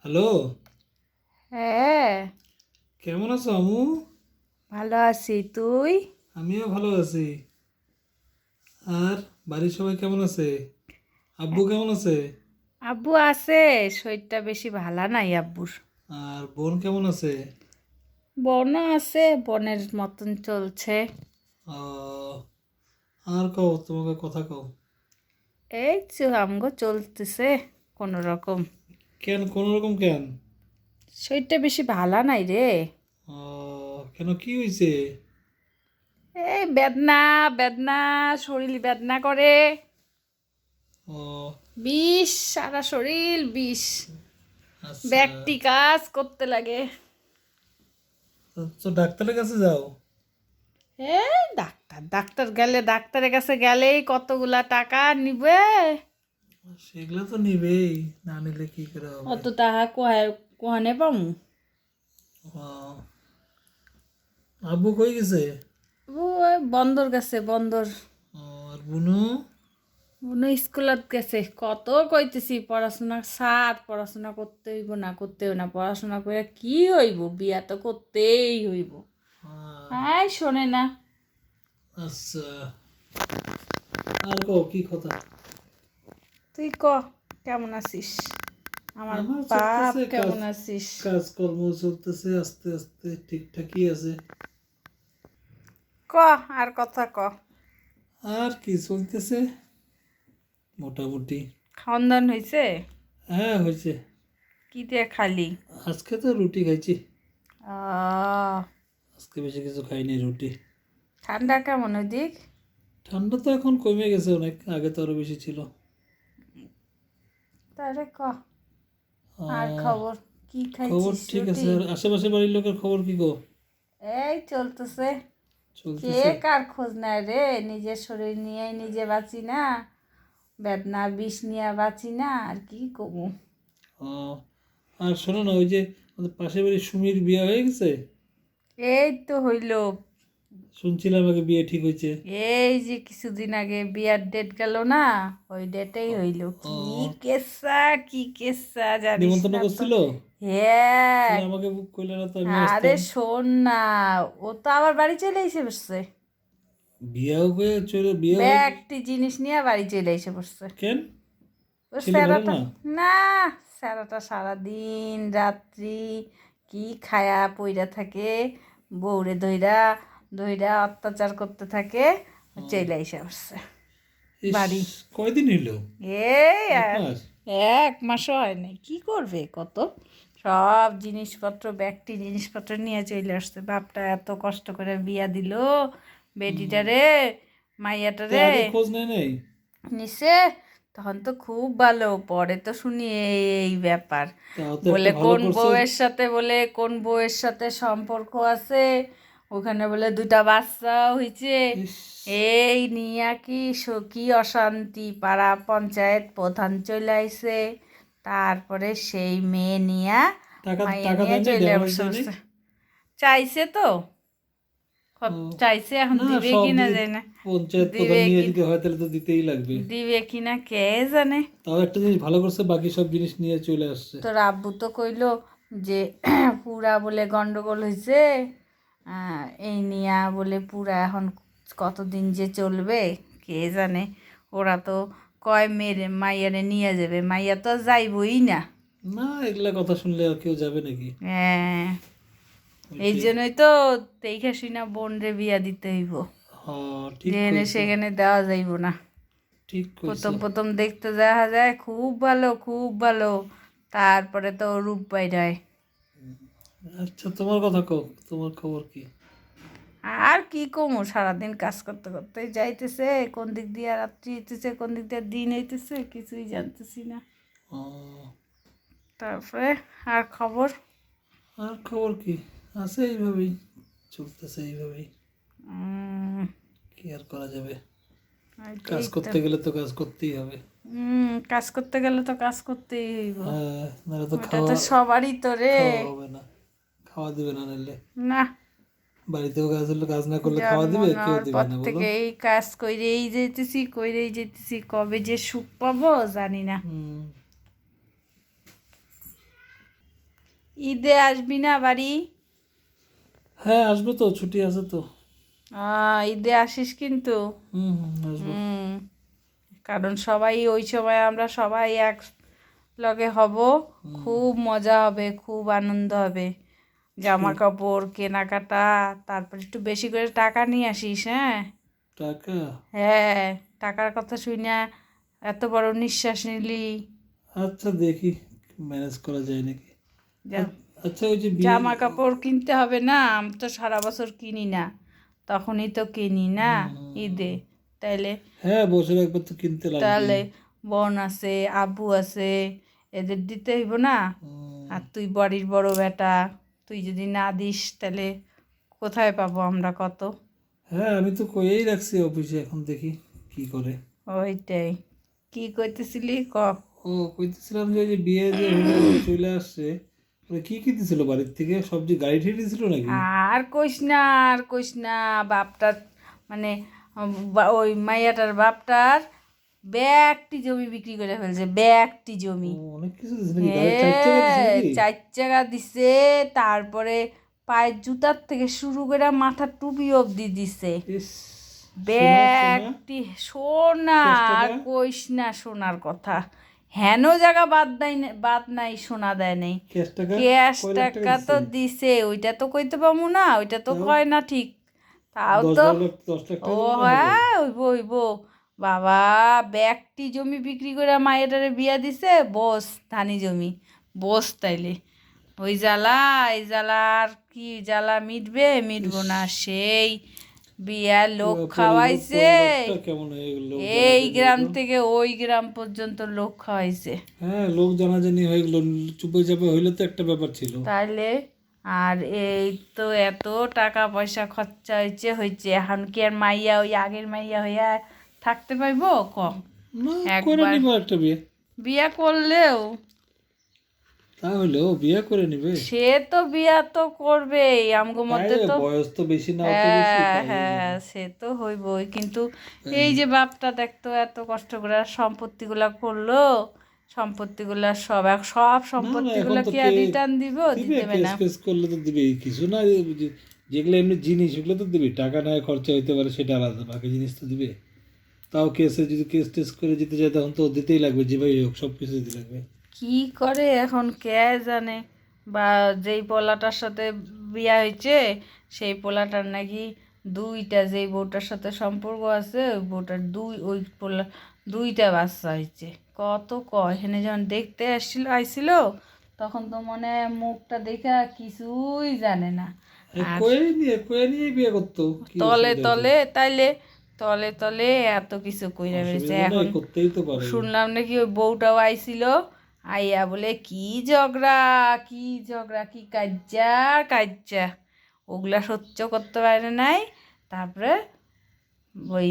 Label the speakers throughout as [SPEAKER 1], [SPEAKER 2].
[SPEAKER 1] Hello.
[SPEAKER 2] হ্যাঁ।
[SPEAKER 1] কেমন আছো আমু
[SPEAKER 2] ভালো আছি তুই?
[SPEAKER 1] আমিও ভালো আছি। আর বাড়ির সবাই কেমন আছে? আব্বু কেমন আছে?
[SPEAKER 2] আব্বু আছে শরীরটা বেশি ভালো নাই আব্বুর।
[SPEAKER 1] আর বোন কেমন আছে?
[SPEAKER 2] বনও আছে বোনের মতন চলছে।
[SPEAKER 1] আহ, আর কও তোমাকে কথা কও।
[SPEAKER 2] এই আমগো চলতেছে কোনো রকম।
[SPEAKER 1] কেন? কোন রকম কেন?
[SPEAKER 2] শরীরটা বেশি ভালো নাই রে।
[SPEAKER 1] কেন? কি হয়েছে
[SPEAKER 2] এই বেদনা বেদনা শরীর বেদনা করে।
[SPEAKER 1] ও।
[SPEAKER 2] বিষ সারা শরীর বিষ।
[SPEAKER 1] আচ্ছা।
[SPEAKER 2] ব্যাগটি কাজ করতে লাগে।
[SPEAKER 1] তো ডাক্তারের কাছে যাও।
[SPEAKER 2] এই ডাক্তার ডাক্তার গেলে ডাক্তারের কাছে গেলেই কতগুলা টাকা নিবে?
[SPEAKER 1] সেগুলো তো নিবেই না নিলে কি করে হবে?
[SPEAKER 2] অত টাকা কোহায় কোহানে পামু?
[SPEAKER 1] আব্বু কই গেছে?
[SPEAKER 2] ওই বন্দর গেছে বন্দর।
[SPEAKER 1] আর বুনু?
[SPEAKER 2] মনে স্কুলত গেছে। কত কইতেছি পড়াশোনা সার পড়াশোনা করতে হইব না করতে হইব না পড়াশোনা করে কি হইব? বিয়া তো করতেই হইব। হ্যাঁ। শোনে না।
[SPEAKER 1] আচ্ছা। আর কও কি কথা?
[SPEAKER 2] তুই ক কেমন আছিস? আমার বাপ কেমন
[SPEAKER 1] কাজ।
[SPEAKER 2] আছিস?
[SPEAKER 1] কাজকর্ম চলতেছে আস্তে আস্তে ঠিকঠাকই আছে।
[SPEAKER 2] ক আর কথা ক।
[SPEAKER 1] আর কি চলতেছে? মোটামুটি।
[SPEAKER 2] খাওয়ান দাওয়ান হয়েছে
[SPEAKER 1] হ্যাঁ হয়েছে
[SPEAKER 2] কি দিয়ে খালি?
[SPEAKER 1] আজকে তো রুটি খাইছি। আজকে বেশি কিছু খাইনি রুটি।
[SPEAKER 2] ঠান্ডা কেমন ওদিক
[SPEAKER 1] ঠান্ডা তো এখন কমে গেছে অনেক আগে তো আরও বেশি ছিল।
[SPEAKER 2] তাহলে ক। আর খবর? কি
[SPEAKER 1] খবর ঠিক আছে? আশেপাশে বাড়ির লোকের খবর কি গো?
[SPEAKER 2] এই চলতেছে। কে কার খোঁজ নেয় রে? নিজের শরীর নিয়ে নিজে বাঁচি না বেদনা বিষ নিয়ে বাঁচি না আর কি
[SPEAKER 1] আহ, আর শোনো না ওই যে পাশের বাড়ির সুমির বিয়ে হয়ে গেছে?
[SPEAKER 2] এই তো হইল।
[SPEAKER 1] শুনছিলাম আগে বিয়ে ঠিক হয়েছে।
[SPEAKER 2] এই যে কিছুদিন আগে বিয়ার ডেট গেল না ওই ডেটেই হইল। কি কেসা কি কেসা জানিস
[SPEAKER 1] নিমন্ত্রণ করছিল?
[SPEAKER 2] হ্যাঁ।
[SPEAKER 1] আমাকে কইলে না তো আমি
[SPEAKER 2] আরে শোন না ও তো আবার বাড়ি চলে এসে বসছে
[SPEAKER 1] বিয়েও হয়ে চলে বিয়ে
[SPEAKER 2] একটি জিনিস নিয়ে বাড়ি চলে এসে বসছে
[SPEAKER 1] কেন?
[SPEAKER 2] ও স্যারাটা
[SPEAKER 1] না?
[SPEAKER 2] না স্যারাটা সারাদিন রাত্রি কি খায়া পইরা থাকে বউরে ধইরা ধইরা অত্যাচার করতে থাকে চলে এসে
[SPEAKER 1] ইস,
[SPEAKER 2] বাড়ি।
[SPEAKER 1] কয়দিন হইল?
[SPEAKER 2] এই
[SPEAKER 1] এক মাস?
[SPEAKER 2] মাসও হয় নাই। কি করবে কত? সব জিনিসপত্র ব্যাগটি জিনিসপত্র নিয়ে চলে আসছে। বাপটা এত কষ্ট করে বিয়া দিল বেটিটারে মাইয়াটারে।
[SPEAKER 1] খোঁজ নেই নাই?
[SPEAKER 2] নিছে। তখন তো খুব ভালো পরে তো শুনি এই ব্যাপার। বলে কোন বউয়ের সাথে বলে কোন বউয়ের সাথে সম্পর্ক আছে? ওখানে বলে দুটা বাচ্চা হয়েছে এই নিয়া কি স- কি অশান্তি পাড়া পঞ্চায়েত প্রধান চলে আইছে। তারপরে সেই মেয়ে নিয়া চলে। চাইছে তো। চাইছে এখন দিবে কিনা যায় না।
[SPEAKER 1] পঞ্চায়েত প্রধান নিয়ে যদি হয় তাহলে তো দিতেই লাগবে।
[SPEAKER 2] দিবে কিনা কে জানে?
[SPEAKER 1] তাও একটা জিনিস ভালো করছে বাকি সব জিনিস নিয়ে চলে আসছে।
[SPEAKER 2] তোর আব্বু তো কইলো যে পুরা বলে গন্ডগোল হয়েছে এই নিয়া বলে পুরা এখন কতদিন যে চলবে কে জানে? ওরা তো কয় মেরে মাইয়ারে নিয়ে যাবে। মাইয়া তো যাইবই না।
[SPEAKER 1] না এগুলা কথা শুনলে আর কেউ যাবে নাকি?
[SPEAKER 2] হ্যাঁ এই জন্যই তো দেখে শুনা বোন রে বিয়া দিতে হইব।
[SPEAKER 1] হ্যাঁ
[SPEAKER 2] যেখানে সেখানে দেওয়া যাইব না। প্রথম প্রথম দেখতে দেখা যায় খুব ভালো খুব ভালো। তারপরে তো রূপ বাইরায়
[SPEAKER 1] আচ্ছা তোমার কথা কও তোমার খবর কি?
[SPEAKER 2] আর কি কমো সারাদিন কাজ করতে করতে যাইতেছে কোন দিক দিয়ে রাত্রি হইতেছে কোন দিক দিয়ে দিন হইতেছে কিছুই জানতেছি না। তারপরে আর খবর?
[SPEAKER 1] আর খবর কি? আছে এইভাবেই চলতেছে এইভাবেই। কি আর করা যাবে? কাজ করতে গেলে তো কাজ করতেই হবে।
[SPEAKER 2] উম, কাজ করতে গেলে তো কাজ করতেই হইব।
[SPEAKER 1] হ্যাঁ তো
[SPEAKER 2] সবারই তো রে।
[SPEAKER 1] হবে না। খাওয়া দিবে না। নাহলে
[SPEAKER 2] না
[SPEAKER 1] বাড়িতেও কাজ হলে কাজ না করলে খাওয়া দিবে কেউ দিবে না বলো।
[SPEAKER 2] এই কাজ কইরেই যেতেছি কইরেই যেতেছি কবে যে সুখ পাবো জানি না। ঈদে আসবি না বাড়ি?
[SPEAKER 1] হ্যাঁ আসব তো ছুটি আছে তো।
[SPEAKER 2] ঈদে আসিস কিন্তু? কারণ সবাই ওই সময় আমরা সবাই এক লগে হব। খুব মজা হবে খুব আনন্দ হবে। জামা কাপড় কেনাকাটা তারপর একটু বেশি করে টাকা নিয়ে আসিস হ্যাঁ?
[SPEAKER 1] টাকা?
[SPEAKER 2] হ্যাঁ টাকার কথা শুনে এত বড় নিঃশ্বাস নিলি।
[SPEAKER 1] আচ্ছা দেখি ম্যানেজ করা যায় নাকি? আচ্ছা ওই যে
[SPEAKER 2] জামা কাপড় কিনতে হবে না আমি তো সারা বছর কিনি না তখনই তো কিনি না ঈদে। তাইলে
[SPEAKER 1] হ্যাঁ বছর একবার তো কিনতে লাগবে।
[SPEAKER 2] তাহলে বোন আছে আব্বু আছে এদের দিতে হইব না? আর তুই বাড়ির বড় বেটা। তুই যদি না দিস তাহলে কোথায় পাবো আমরা কত?
[SPEAKER 1] হ্যাঁ আমি তো কয়েই রাখছি অফিসে এখন দেখি কি করে।
[SPEAKER 2] ওইটাই। কি করতেছিলি ক?
[SPEAKER 1] ও কইতেছিলাম যে ওই যে বিয়ে যে হলো চলে আসছে ওরা কি কি দিছিল বাড়ির থেকে? সবজি গাড়ি ঠিয়ে দিছিল নাকি?
[SPEAKER 2] আর কইস না আর কইস না বাপটার মানে উম, বা- ওই মাইয়াটার বাপটার ব্যাগটি জমি বিক্রি করে ফেলছে ব্যাগটি জমি হ্যাঁ, চার চাকা দিছে তারপরে পায়ের জুতার থেকে শুরু করে মাথার টুপি অবধি দিছে ব্যাগটি সোনা আর? কইস না সোনার কথা হেন জায়গা বাদ নাই বাদ নাই সোনা দেয় নাই
[SPEAKER 1] ক্যাশ টাকা
[SPEAKER 2] তো
[SPEAKER 1] দিছে?
[SPEAKER 2] ওইটা তো কইতে পাবো না ওইটা তো? কয় না ঠিক তাও তো ও।
[SPEAKER 1] হ্যাঁ
[SPEAKER 2] ওইব ওইব বাবা ব্যাগটি জমি বিক্রি করে মায়েরারে বিয়া দিছে? বস ধানি জমি। বস তাইলে। ওই জ্বালা এই জ্বালা আর কি জ্বালা মিটবে? মিটবো না। সেই বিয়া লোক খাওয়াইছে। এই গ্রাম থেকে ওই গ্রাম পর্যন্ত লোক খাওয়াইছে।
[SPEAKER 1] হ্যাঁ লোক জানাজানি হয়ে গেল। চুপে চাপে হইলে তো একটা ব্যাপার ছিল।
[SPEAKER 2] তাইলে? আর এই তো এত টাকা পয়সা খরচা হয়েছে হয়েছে এখন কি আর মাইয়া ওই আগের মাইয়া হইয়া থাকতে পাইবো ক
[SPEAKER 1] না
[SPEAKER 2] একবার-
[SPEAKER 1] করে নিব একটা বিয়ে।
[SPEAKER 2] বিয়া করলেও?
[SPEAKER 1] তাহলেও বিয়ে করে নিবে।
[SPEAKER 2] সে তো বিয়া তো করবেই আমগো মধ্যে তো
[SPEAKER 1] বয়স তো বেশি না
[SPEAKER 2] হ্যাঁ হ্যাঁ সে তো হইবই কিন্তু এই যে বাপটা দেখতো এত কষ্ট করে সম্পত্তিগুলা করল সম্পত্তিগুলা সব এক- সব সম্পত্তিগুলা কি আর রিটার্ন দিব? দিতে না।
[SPEAKER 1] কেস ফেস করলে তো দিবে কিছু না যেগুলো এমনি জিনিস সেগুলো তো দিবে। টাকা না খরচা হইতে পারে সেটা আলাদা বাকি জিনিস তো দিবে। তাও কেসে যদি কেস টেস করে যেতে চায় তখন তো দিতেই লাগবে যেভাবে হোক সব কিছু দিতে লাগবে।
[SPEAKER 2] কি করে এখন কে জানে? বা যেই পোলাটার সাথে বিয়া হয়েছে সেই পোলাটার নাকি দুইটা যেই বউটার সাথে সম্পর্ক আছে ওই বউটার দুই ওই পোলা দুইটা বাচ্চা হয়েছে। কত কয়? এখানে যখন দেখতে আসছিল আইছিল তখন তো মনে মুখটা দেখা কিছুই জানে না। তলে তলে তাইলে তলে তলে এত কিছু কইরা? বেড়েছে। এখন শুনলাম নাকি ওই বউটাও আইছিল আইয়া বলে কি ঝগড়া কি ঝগড়া কি কাজ্জা কাজ্জা। ওগুলা সহ্য করতে পারে নাই। তারপরে ওই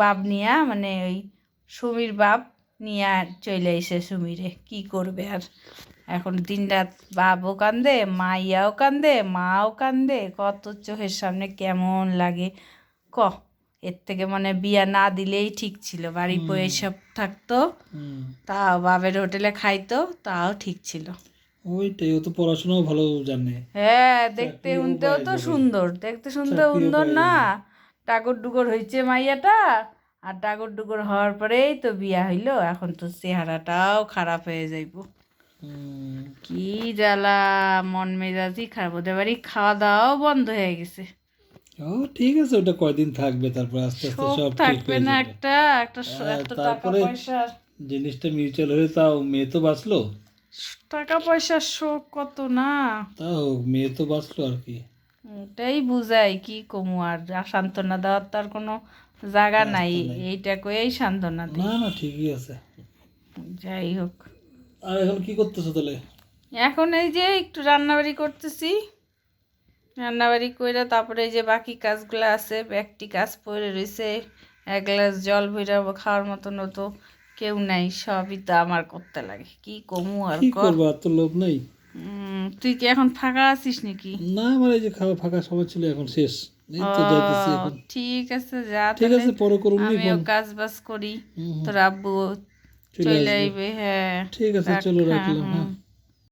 [SPEAKER 2] বাপ নিয়া মানে ওই সুমির বাপ নিয়া চলে এসে সুমিরে। কি করবে আর? এখন দিন রাত বাপও কান্দে মাইয়াও কান্দে মাও কান্দে কত চোখের সামনে কেমন লাগে। ক? এর থেকে মানে বিয়া না দিলেই ঠিক ছিল। বাড়ি বয়ে সব থাকতো তাও বাবের হোটেলে খাইতো তাও ঠিক ছিল।
[SPEAKER 1] ওইটাই ও তো পড়াশোনাও ভালো জানে।
[SPEAKER 2] হ্যাঁ দেখতে শুনতেও তো সুন্দর দেখতে শুনতে সুন্দর না। টাগর ডুগর হয়েছে মাইয়াটা আর টাগর ডুগর হওয়ার পরেই তো বিয়া হইল এখন তো চেহারাটাও খারাপ হয়ে যাইব। কি জ্বালা মন মেজাজই খারাপ ওদের বাড়ি খাওয়া দাওয়াও বন্ধ হয়ে গেছে।
[SPEAKER 1] ও ঠিক আছে ওটা কয়দিন থাকবে? তারপর আস্তে আস্তে সব
[SPEAKER 2] থাকবে না একটা একটা
[SPEAKER 1] হ্যাঁ,
[SPEAKER 2] এত টাকা
[SPEAKER 1] তারপরে-
[SPEAKER 2] পয়সা।
[SPEAKER 1] জিনিসটা মিউচুয়াল হয়ে তাও মেয়ে তো বাঁচলো?
[SPEAKER 2] টাকা পয়সার শোক কত না।
[SPEAKER 1] তাও মেয়ে তো বাঁচলো আর কি।
[SPEAKER 2] ওটাই বুঝাই কি কমু আর? আর সান্ত্বনা দেওয়ার তার কোনো জায়গা নাই। এইটা কয়েই সান্ত্বনা দিই।
[SPEAKER 1] না না ঠিকই আছে।
[SPEAKER 2] যাই হোক।
[SPEAKER 1] আর এখন কি করতেছো তাহলে?
[SPEAKER 2] এখন এই যে একটু রান্নাবাড়ি করতেছি। রান্নাবাড়ি কইরা তারপরে এই যে বাকি কাজগুলো আছে একটি কাজ পড়ে রয়েছে এক গ্লাস জল ভইরা খাওয়ার মতন তো কেউ নাই সবই তো আমার করতে লাগে। কি কমু আর
[SPEAKER 1] কি করব আর তো লোক নাই?
[SPEAKER 2] তুই কি এখন ফাঁকা আছিস নাকি?
[SPEAKER 1] না আমার এই যে খাওয়া ফাঁকা সময় ছিল এখন শেষ।
[SPEAKER 2] ঠিক আছে যা
[SPEAKER 1] ঠিক আছে পরে করুন
[SPEAKER 2] আমিও কাজ বাজ করি। তোর আব্বু
[SPEAKER 1] চলে
[SPEAKER 2] আইবে হ্যাঁ
[SPEAKER 1] ঠিক আছে চলো
[SPEAKER 2] হ্যাঁ,
[SPEAKER 1] রাখলাম হ্যাঁ।